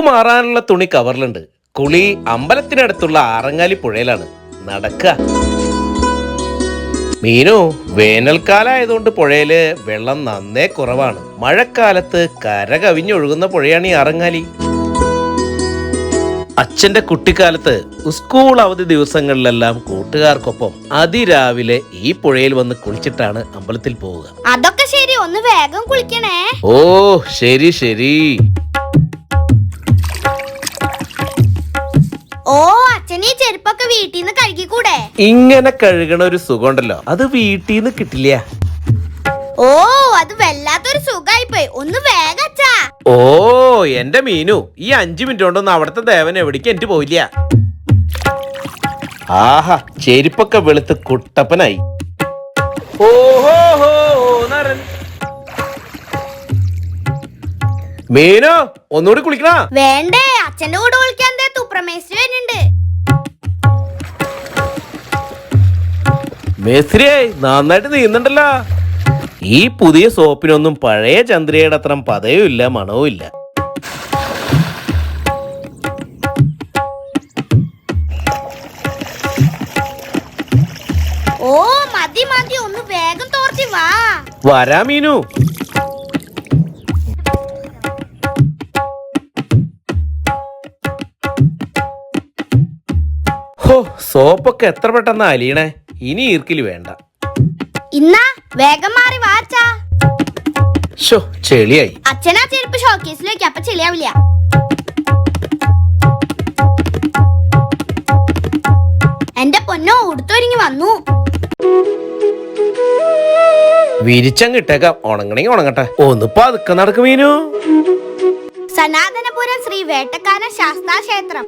മുണ്ടുമാറാനുള്ള തുണി കവറിലുണ്ട്. കുളി അമ്പലത്തിനടുത്തുള്ള ആറങ്ങാലി പുഴയിലാണ്. നടക്ക. മീനു വേനൽക്കാലമായതുകൊണ്ട് പുഴയിൽ വെള്ളം നന്നേ കുറവാണ്. മഴക്കാലത്ത് കര കവിഞ്ഞൊഴുകുന്ന പുഴയാണ് ഈ ആറങ്ങാലി. അച്ഛന്റെ കുട്ടിക്കാലത്ത് സ്കൂൾ അവധി ദിവസങ്ങളിലെല്ലാം കൂട്ടുകാർക്കൊപ്പം അതിരാവിലെ ഈ പുഴയിൽ വന്ന് കുളിച്ചിട്ടാണ് അമ്പലത്തിൽ പോവുക. അതൊക്കെ ശരി ഒന്ന് വേഗം കുളിക്കണേ. ഓ ശരി ശരി. ഓ അച്ഛൻ ഈ ചെരുപ്പൊക്കെ വീട്ടിൽ നിന്ന് കഴുകിക്കൂടെ? ഇങ്ങനെ കഴുകണ ഒരു സുഖമുണ്ടല്ലോ. അത് വീട്ടിൽ നിന്ന് കിട്ടില്ല. ഓ അത് വല്ലാത്തൊരു സുഖായിപ്പോയി. ഒന്ന് വേഗം അച്ഛാ. ഓ എന്റെ മീനു ഈ അഞ്ചു മിനിറ്റ് കൊണ്ടൊന്നും അവിടുത്തെ ദേവൻ എവിടേക്ക് എനിക്ക് പോയില്ല. ആഹാ ചെരുപ്പൊക്കെ വെളുത്ത് കുട്ടപ്പനായി. ഓഹോ ഹോ, നരൻ. മീനു ഒന്നുകൂടി കുളിക്കണ? വേണ്ടേ അച്ഛന്റെ കൂടെ വിളിക്കാൻ തുപ്രമേശ്വരി വരുന്നുണ്ട്. മേസ്ത്രിയെ നന്നായിട്ട് നീന്തണ്ടല്ലോ ഈ പുതിയ സോപ്പിനൊന്നും പഴയ ചന്ദ്രയുടെ അത്ര പതയും ഇല്ല മണവും ഇല്ല. ഓ മതി മതി. ഒന്ന് വേഗം തോർത്തി വാ. വരാ മീനു. ഹോ സോപ്പൊക്കെ എത്ര പെട്ടെന്ന് അലിയണേ ഇനി ഈർക്കിൽ വേണ്ട. ഇന്നാ വേഗം മാറി വാ അച്ഛാ. ഷോ ചെളിയായി. അച്ഛനാ ചെരുപ്പ് ഷോക്കേസിൽ വെക്കാം അപ്പൊ ചെളിയാവില്ല. എന്റെ പൊന്നോ ഉടുത്തൊരുങ്ങി വന്നു. വിരിച്ചങ്ങ് ഇട്ടേക്കാം. ഉണങ്ങണെങ്കി ഉണങ്ങട്ടെ. ഒന്ന് പതുക്കെ നടക്ക് മീനു. സനാതനപുരം ശ്രീ വേട്ടക്കാര ശാസ്താ ക്ഷേത്രം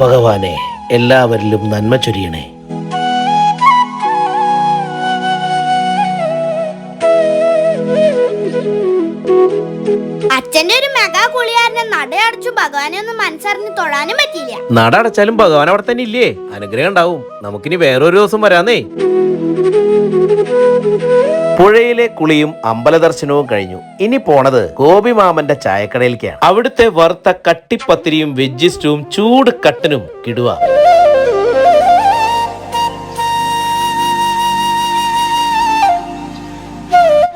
ഭഗവാനെ എല്ലാവരിലും നന്മ ചൊരിയണേ. അച്ഛന്റെ ഒരു മെഗാ കുളിയാരനെ നടയടച്ചു ഭഗവാനെ ഒന്നും മനസ്സറിഞ്ഞ് തൊഴാനും പറ്റിയില്ല. നട അടച്ചാലും ഭഗവാൻ അവിടെ തന്നെ ഇല്ലേ? അനുഗ്രഹം ഉണ്ടാവും. നമുക്കിനി വേറൊരു ദിവസം വരാന്നേ. പുഴയിലെ കുളിയും അമ്പല ദർശനവും കഴിഞ്ഞു. ഇനി പോണത് ഗോപിമാമന്റെ ചായക്കടയിലേക്കാണ്. അവിടുത്തെ വറുത്ത കട്ടിപ്പത്തിരിയും വെജിസ്റ്റവും ചൂട് കട്ടനും കിടുക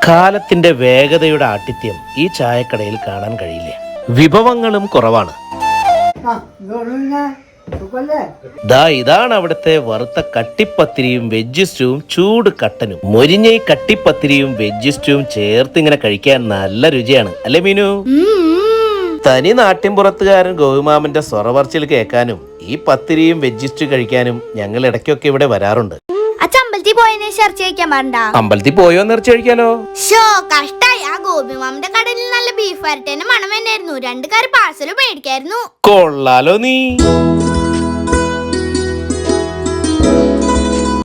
കാലത്തിന്റെ വേഗതയുടെ ആട്ടിത്യം ഈ ചായക്കടയിൽ കാണാൻ കഴിയില്ല. വിഭവങ്ങളും കുറവാണ്. ദാ ഇതാണ് അവിടുത്തെ വറുത്ത കട്ടിപ്പത്തിരിയും വെജിസ്റ്റവും ചൂട് കട്ടനും. മൊരിഞ്ഞ ഈ കട്ടിപ്പത്തിരിയും വെജിസ്റ്റവും ചേർത്ത് ഇങ്ങനെ കഴിക്കാൻ നല്ല രുചിയാണ്. അല്ലേ മീനു? തനി നാട്ടിൻപുറത്തുകാരൻ ഗോവിമാമന്റെ സ്വറവർച്ചിൽ കേൾക്കാനും ഈ പത്തിരിയും വെജിസ്റ്റു കഴിക്കാനും ഞങ്ങൾ ഇടയ്ക്കൊക്കെ ഇവിടെ വരാറുണ്ട്. അമ്പലത്തിൽ പോയതിനെ ചർച്ച കഴിക്കാൻ പാടണ്ട? അമ്പലത്തിൽ പോയോ നിറച്ച് കഴിക്കാലോ? ഷോ കഷ്ടായി. ആ ഗോപി മാമന്റെ കടലിൽ നല്ല ബീഫ് വരട്ടേന്റെ മണം തന്നെയായിരുന്നു. രണ്ട് കറി പാഴ്സൽ മേടിക്കായിരുന്നു. കൊള്ളാലോ നീ.